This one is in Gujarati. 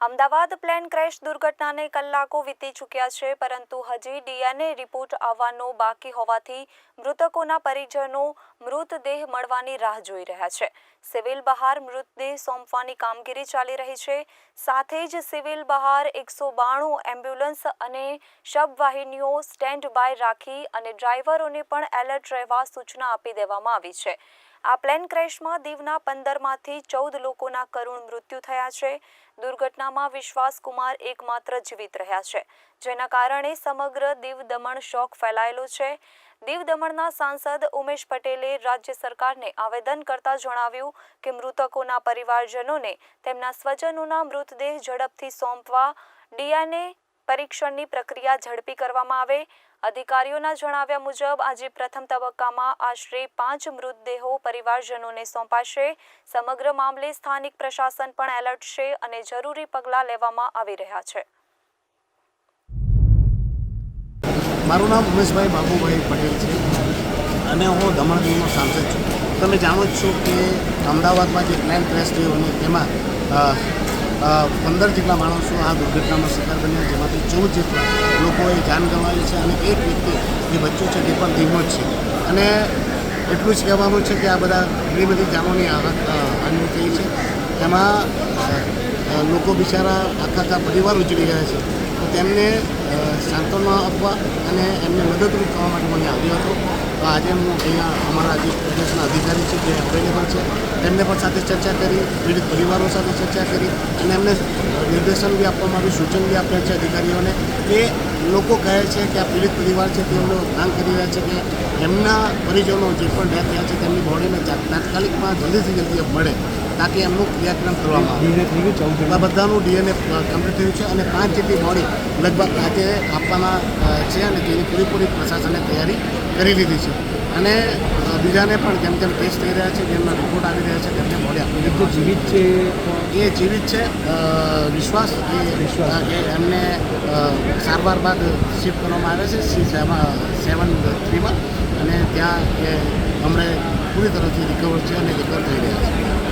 અમદાવાદ પ્લેન ક્રેશ દુર્ઘટનાને કલાકો વીતી ચૂક્યા છે, પરંતુ હજી ડીએનએ રિપોર્ટ આવવાનો બાકી હોવાથી મૃતકોના પરિજનો મૃતદેહ મળવાની રાહ જોઈ રહ્યા છે. સિવિલ બહાર મૃતદેહ સોંપવાની કામગીરી ચાલી રહી છે. સાથે જ સિવિલ બહાર એકસો બાણું એમ્બ્યુલન્સ અને શબવાહિનીઓ સ્ટેન્ડ બાય રાખી અને ડ્રાઈવરોને પણ એલર્ટ રહેવા સૂચના આપી દેવામાં આવી છે. આ પ્લેન ક્રેશમાં દીવના પંદરમાંથી ચૌદ લોકોના કરુણ મૃત્યુ થયા છે. દુર્ઘટનામાં વિશ્વાસ કુમાર એકમાત્ર જીવિત રહ્યા છે, જેના કારણે સમગ્ર દીવ દમણ શોક ફેલાયેલો છે. દીવ દમણના સાંસદ ઉમેશ પટેલે રાજ્ય સરકારને આવેદન કરતા જણાવ્યું કે મૃતકોના પરિવારજનોને તેમના સ્વજનોના મૃતદેહ ઝડપથી સોંપવા ડીએનએ પરીક્ષણની પ્રક્રિયા ઝડપી કરવામાં આવે. અધિકારીઓના જણાવ્યા મુજબ, આજે પ્રથમ તબક્કામાં આશરે પાંચ મૃતદેહો પરિવારજનોને સોંપાશે. સમગ્ર મામલે સ્થાનિક પ્રશાસન પણ એલર્ટ છે અને જરૂરી પગલાં લેવામાં આવી રહ્યા છે. મારું નામ ઉમેશભાઈ બાબુભાઈ પટેલ છે અને હું દમણ સાંસદ છું. તમે જાણો જ છો કે અમદાવાદમાં જે પ્લેન ક્રેશ થયો અને તેમાં પંદર જેટલા માણસો આ દુર્ઘટનાનો શિકાર બન્યા, જેમાંથી ચૌદ જેટલા લોકોએ જાન ગંવાવી છે અને એક વ્યક્તિ, જે બચ્ચું છે તે પણ ધીમો જ છે. અને એટલું જ કહેવાનું છે કે આ બધા ઘણી બધી જાનોની હાનિ થઈ છે. એમાં લોકો બિચારા આખા આખા પરિવાર ઉજળી ગયા છે. તો તેમને સાંત્વના આપવા અને એમને મદદરૂપ કરવા માટે મને આવ્યો હતો. તો આજે હું અહીંયા અમારા જે પ્રદેશના અધિકારી છે જે અવેલેબલ છે. તેમને પણ સાથે ચર્ચા કરી પીડિત પરિવારો સાથે ચર્ચા કરી અને એમને નિર્દેશન બી આપવામાં આવ્યું સૂચન બી આપ્યા છે અધિકારીઓને કે લોકો કહે છે કે આ પીડિત પરિવાર છે તેઓ માંગ કરી રહ્યા છે કે એમના પરિજનો જે પણ ડેથ થયા છે તેમની બોડીને તાત્કાલિકમાં જલ્દીથી જલ્દી મળે તાકી એમનું ક્રિયાક્રમ કરવામાં આવે. આ બધાનું ડીએનએ કમ્પ્લીટ થયું છે અને પાંચ જેટલી બોડી લગભગ આજે આપવાના છે અને તેની પૂરેપૂરી પ્રશાસને તૈયારી કરી લીધી છે. અને બીજાને પણ જેમ જેમ ટેસ્ટ થઈ રહ્યા છે જેમના રિપોર્ટ આવી રહ્યા છે તેમને બોડી આપી જે જીવિત છે એ જીવિત છે વિશ્વાસ. એ વિશ્વાસ. એમને સારવાર બાદ શિફ્ટ કરવામાં આવે છે સી સેવન થ્રીમાં. અને ત્યાં એ હમણાં પૂરી તરફથી રિકવર છે અને રિકવર થઈ રહ્યા છે.